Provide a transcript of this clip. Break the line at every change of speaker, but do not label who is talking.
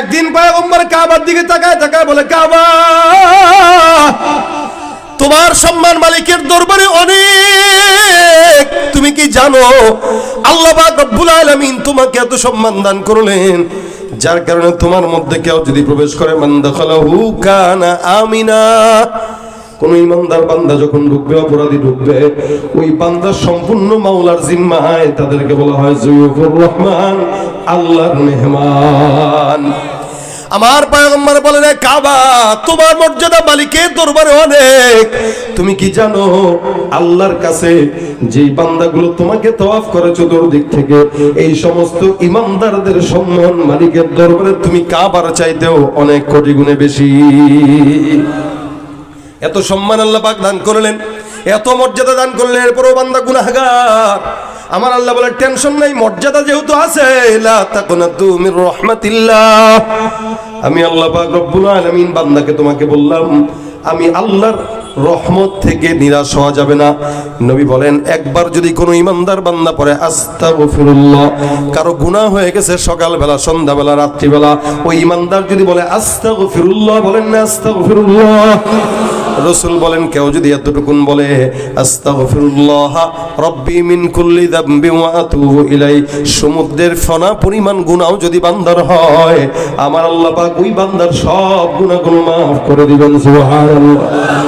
একদিন পয়গম্বর কাবার দিকে তাকায় তাকায় বলে, কাবা, তোমার সম্মান মালিকের দরবারে অনেক। তুমি কি জানো, আল্লাহ রব্বুল আলমিন তোমাকে এত সম্মান দান করলেন, যার কারণে তোমার মধ্যে কেউ যদি প্রবেশ করে, মান হু কানা আমিনা। কোন ইমানদার বান্দা যখন ঢুকবে, অপরাধী ঢুকবে, ওই বান্দা সম্পূর্ণ মাওলার জিম্মায় তাদেরকে বলা হয় জয়ুফুর রহমান, আল্লাহর মেহমান। আমার পয়গম্বর বলেন "এ কাবা, তোমার মর্যাদা মালিকের দরবারে অনেক। তুমি কি জানো, আল্লাহর কাছে যেই বান্দাগুলো তোমাকে তওয়াফ করে চতুর্দিক থেকে, এই সমস্ত ইমানদারদের সম্মান মালিকের দরবারে তুমি কাবার চাইতেও অনেক কোটি গুণে বেশি। এত সম্মান আল্লাহ পাক দান করলেন, এত মর্যাদা দান করলেন, এরপরও বান্দা গুনাহগার। আমার আল্লাহ বলে, টেনশন নাই, মর্যাদা যেহেতু আছে রাহমাতিল্লাহ। আমি আল্লাহ পাক রব্বুল আলামিন বান্দাকে তোমাকে বললাম, আমি আল্লাহর রহমত থেকে নিরাশ হওয়া যাবে না। নবী বলেন, একবার যদি কোনো ইমানদার বান্দা পরে পড়ে, আস্তাগফিরুল্লাহ, কারও গুনাহ হয়ে গেছে সকালবেলা, সন্ধ্যাবেলা, রাত্রিবেলা, ওই ইমানদার যদি বলে, আস্তাগফিরুল্লাহ বলেন না, আস্তাগফিরুল্লাহ রসুল বলেন, কেউ যদি এতটুকুন বলে ইলাই সমুদ্রের ফনা পরিমাণ গুনাহ যদি বান্দার হয়, আমার আল্লাহ ওই বান্দার সব গুনাহগুলো মাফ করে দিবেন, সুবহানাল্লাহ।